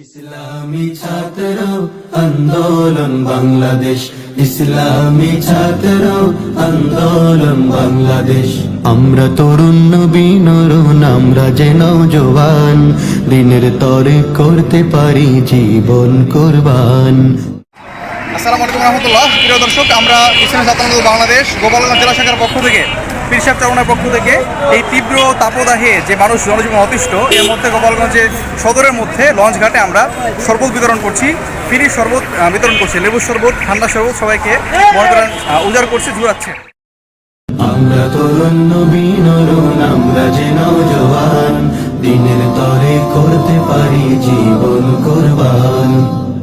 ইসলামী ছাত্র আন্দোলন বাংলাদেশ। ইসলামী ছাত্র আন্দোলন বাংলাদেশ। আমরা তরুণ নবীন আমরা যেন জবান দিনের তরে করতে পারি জীবন কোরবান। আসসালামু আলাইকুম রহমতুল্লাহ। প্রিয় দর্শক, আমরা ইসলাম আন্দোলন বাংলাদেশ, গোপালগঞ্জ জেলা শাখার পক্ষ থেকে পীরসাব চরণের পক্ষ থেকে এই তীব্র তাপদাহে যে মানুষ জনজীবন অতিষ্ঠ, এর মধ্যে গোপালগঞ্জে সদরের মধ্যে লঞ্চ ঘাটে আমরা শরবত বিতরণ করছি ফ্রি শরবত বিতরণ করছি, লেবুর শরবত, ঠান্ডা শরবত সবাইকে মনে করেন উজাড় করছে ঝুরাচ্ছে আমরা তরুণ নবীন আমরা দিনের তরে করতে পারি, জীবন কোরবান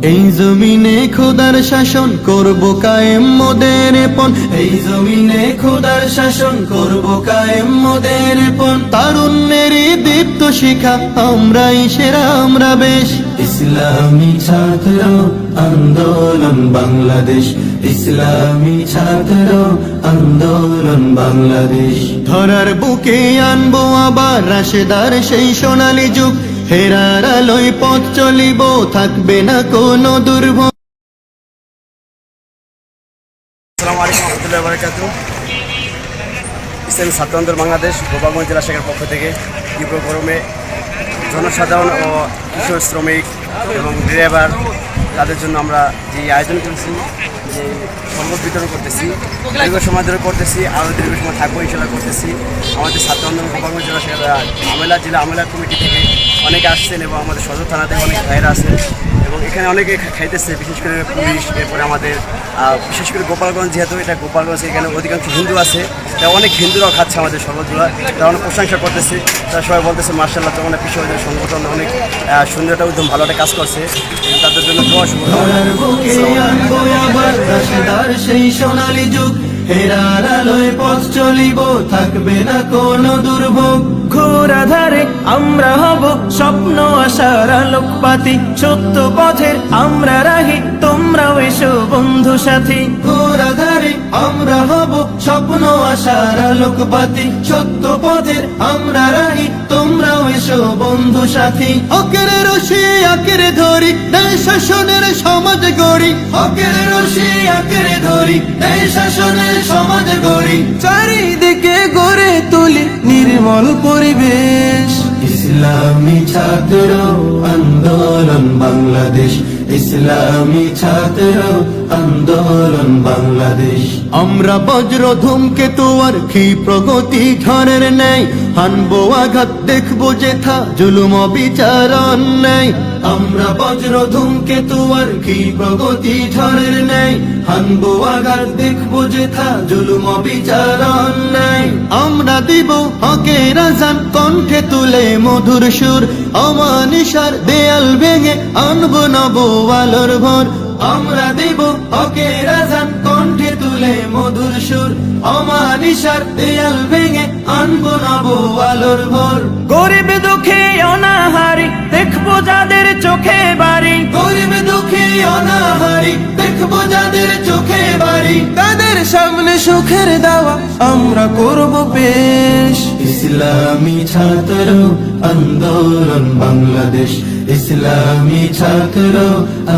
এই জমিনে খোদার শাসন করব কায়েম মোদের পন এই জমিনে খোদার শাসন করব কায়েম মোদের পন তারুণ্যেরই দীপ্ত শিখা আমরাই সেরা, আমরা বেশ। ইসলামী ছাত্র, আন্দোলন বাংলাদেশ। ইসলামী ছাত্র, আন্দোলন বাংলাদেশ। ধরার বুকে আনব আবার রাশেদার সেই সোনালী যুগ। হেরার আলোয় পথ চলিব, থাকবে না কোনো বারকাত ইসলামী ছাত্র বাংলাদেশ, গোপালগঞ্জ জেলা শাখার পক্ষ থেকে তীব্র গরমে জনসাধারণ ও কিশোর শ্রমিক এবং ড্রাইভার, তাদের জন্য আমরা যে আয়োজন করেছি সম্পদ বিতরণ করতেছি দীর্ঘ সময় ধরে করতেছি আরও দীর্ঘ সময় থাকব ইনশাল্লাহ করতেছি আমাদের ছাত্র আন্দোলন জেলা আমেলা জেলা আমেলা কমিটি থেকে অনেকে আসছেন এবং আমাদের সদর থানা থেকে অনেক ভাইরা আছেন এবং এখানে অনেকে খাইতেছে বিশেষ করে পুলিশ এরপরে আমাদের বিশেষ করে গোপালগঞ্জ যেহেতু এটা গোপালগঞ্জ এখানে অধিকাংশ হিন্দু আছে তা অনেক হিন্দুরাও খাচ্ছে আমাদের শরবতগুলো তারা অনেক প্রশংসা করতেছে তারা সবাই বলতেছে মার্শাল্লাহ তখন পিছিয়ে সংগঠন অনেক সুন্দর একটা উদ্যম ভালো একটা কাজ করছে তাদের জন্য দোয়া শুভকামনা রাশেদার সেই সোনালী যুগ। হেরার আলোয় পথ চলিব থাকবে না কোনো দুর্ভোগ। ঘোরাধারে আমরা হব স্বপ্ন আশার আলোকপাতি। সত্য পথের আমরা রাহি তোমরাও এসো বন্ধু সাথী। ঘোরাধারে আমরা হব স্বপ্ন আশার আলোকবাতি সত্য পথের আমরা রাহি এসো বন্ধু সাথী। হকের রশি আকের ধরি দেশ শাসনের সমাজ গড়ি। হকের রশি আকের ধরি দেশ শাসনের সমাজ গড়ি। চারিদিকে গড়ে তুলি নির্মল পরিবেশ। ইসলামী ছাত্র আন্দোলন, বাংলাদেশ। ইসলামী ছাত্র আন্দোলন বাংলাদেশ। আমরা বজ্র ধূমকেতু আর কি প্রগতি ঝড়ের নেই হানবো আঘাত দেখব যেথা জুলুম বিচার নেই আমরা বজ্র ধূমকেতু আর কি প্রগতি ঝড়ের নেই হানবো আঘাত দেখব যেথা জুলুম বিচার নেই আমরা দিব হকে রাজান কণ্ঠে তুলে মধুর সুর। অমানিসার দেয়াল ভেঙে আনব নব আলোর ভর। আমরা দিব হকে রাজান কণ্ঠে তুলে মধুর সুর। অমানিসার দেয়াল ভেঙে আনব নব আলোর ভর। গরিব দুঃখে অনাহারি, দেখব যাদের চোখে দেখব যাদের চোখে বাড়ি। তাদের সামনে সুখের দাওয়া আমরা করব পেশ। ইসলামী ছাত্র আন্দোলন বাংলাদেশ। ইসলামী ছাত্র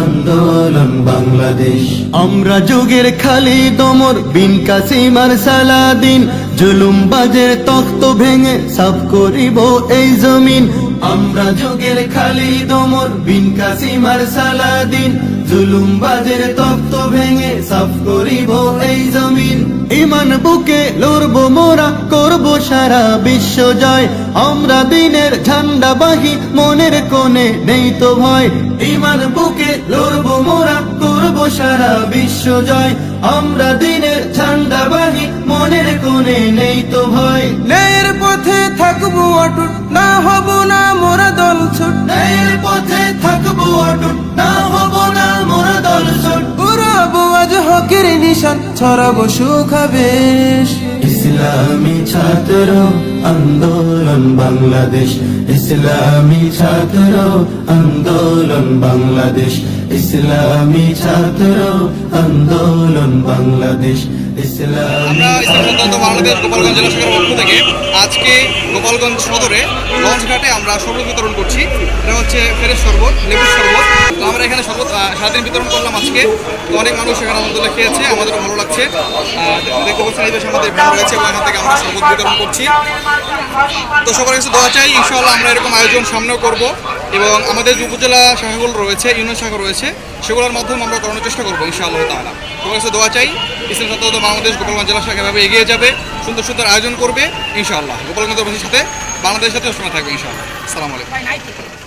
আন্দোলন বাংলাদেশ। আমরা যুগের খালি দমর বিন কাসিমার সালাদিন। জুলুম বাজের তখ্ত ভেঙে সাফ করিব এই জমিন। আমরা যুগের খালি দমর, বিন কাসিমার সালাদিন। জুলুম বাজের তখ্ত ভেঙে সাফ করিব এই জমিন। ইমান বুকে লড়ব মোরা, করব সারা বিশ্ব জয়। আমরা দিনের ঝান্ডা বাহি, মনের কোণে নেই তো ভয়। ইমান বুকে লড়ব মোরা, করব সারা বিশ্ব জয়। আমরা দিনের ঝান্ডা বাহি, মনের কোণে নেই তো ভয়। ন্যায়ের পথে থাকব অটুট না হব না মোরা দল ছুট। ন্যায়ের পথে থাকব অটুট না হব না মোরা দল ছুট। উড়াবো আজ হকের নিশান ছড়াবো সুখাবেশ। ইসলামী ছাত্র আন্দোলন বাংলাদেশ। ইসলামী ছাত্র আন্দোলন বাংলাদেশ। ইসলামী ছাত্র আন্দোলন বাংলাদেশ। আমরা ইসলাম সন্তান্ত বাংলাদেশ গোপালগঞ্জ জেলা শাখার পক্ষ থেকে আজকে গোপালগঞ্জ সদরে লঞ্চ ঘাটে আমরা শরবত বিতরণ করছি। এটা হচ্ছে ফেরেশ শরবত, লেবুর শরবত। আমরা এখানে শরবত সারাদিন বিতরণ করলাম আজকে। তো অনেক মানুষ এখানে আলহামদুলিল্লাহ খেয়েছে, আমাদেরও ভালো লাগছে। দেখতে পাচ্ছেন এই আমাদের ভ্যান রয়েছে এবং এখান থেকে আমরা শরবত বিতরণ করছি। তো সবার কাছে দোয়া চাই, ইনশাআল্লাহ আমরা এরকম আয়োজন সামনেও করব এবং আমাদের যে উপজেলা শাখাগুলো রয়েছে, ইউনিয়ন শাখা রয়েছে, সেগুলোর মাধ্যমে আমরা করানোর চেষ্টা করব, ইনশাআল্লাহ তাআলা। কাছে দোয়া চাই। ইসলাম ছাত্র বাংলাদেশ গোপালগঞ্জ জেলা শাখা এভাবে এগিয়ে যাবে। সুন্দর সুন্দর আয়োজন করবে, ইনশাআল্লাহ। গোপালগঞ্জ সাথে, বাংলাদেশের সাথে সবসময় থাকবে, ইনশাআল্লাহ। সালাম আলাইকুম।